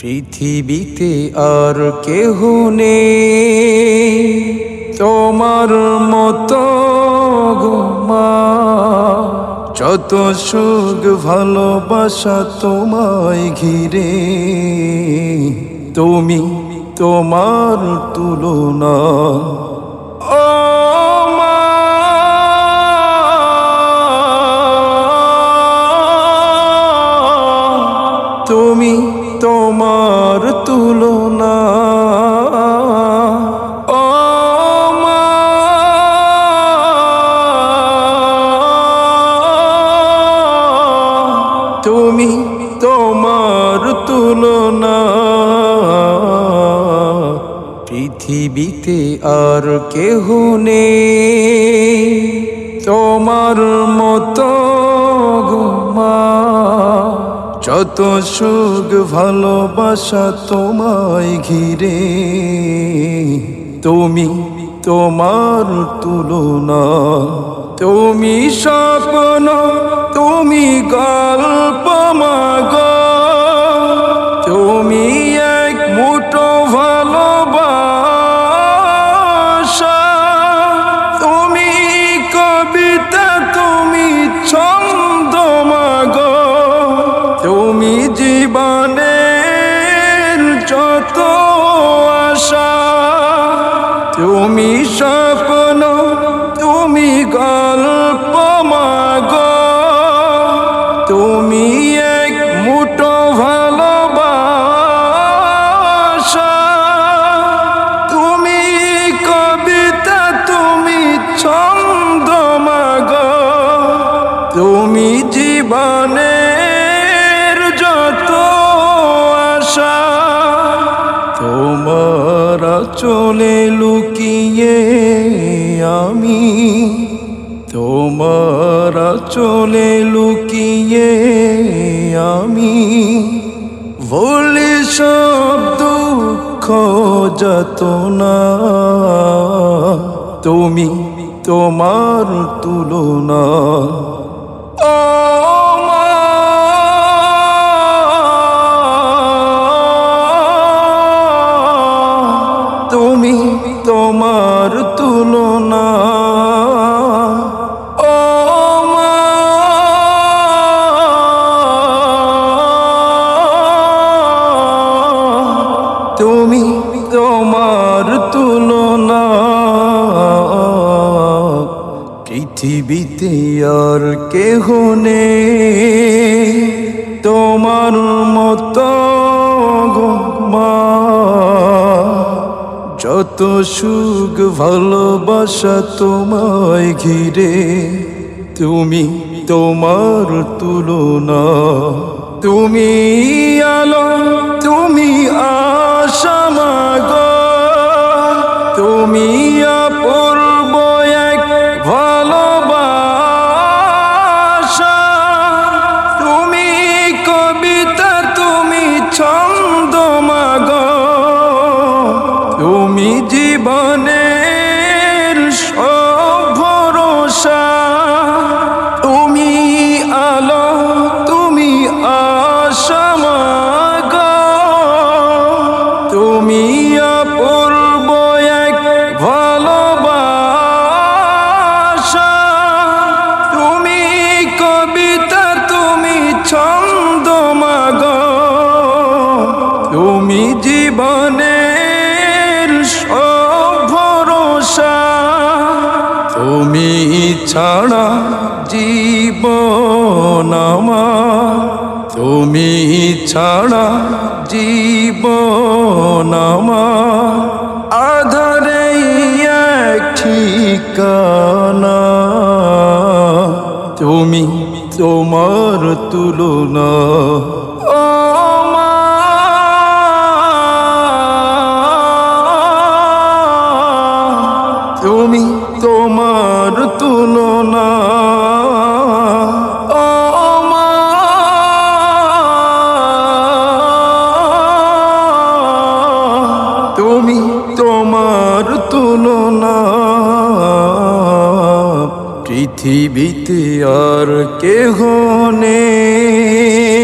পৃথিবীতে আর কেহ নেই। তোমার মতো গো মা যত সুখ ভালোবাসা তোমায় ঘিরে। তুমি তোমার তুলনা তুমি তোমার তুলনা। ও তুমি তোমার তুলনা। পৃথিবীতে আর কেহ নেই। তোমার মতো গো সুগ সুখ ভালোবাসা তোমায় ঘিরে। তুমি তোমার তুলনা তুমি স্বপ্ন তুমি গল্প মাগ। তুমি তুমি স্বপ্ন তোমার চলে লুকিয়ে আমি, তোমার চলে লুকিয়ে আমি। বলি সব দুঃখ না তুমি তোমার তুলনা। তোমার তুলনা। ও তুমি পৃথিবীতে আর কেহ নেই। তোমার মতো যত সুখ ভালোবাসা তোমায় ঘিরে। তুমি তোমার তুলনা তুমি আলো তুমি ছাড়া জীবন আধারে ঠিকানা। তুমি তোমার তুলনা পৃথিবীতে আর কেহ নেই।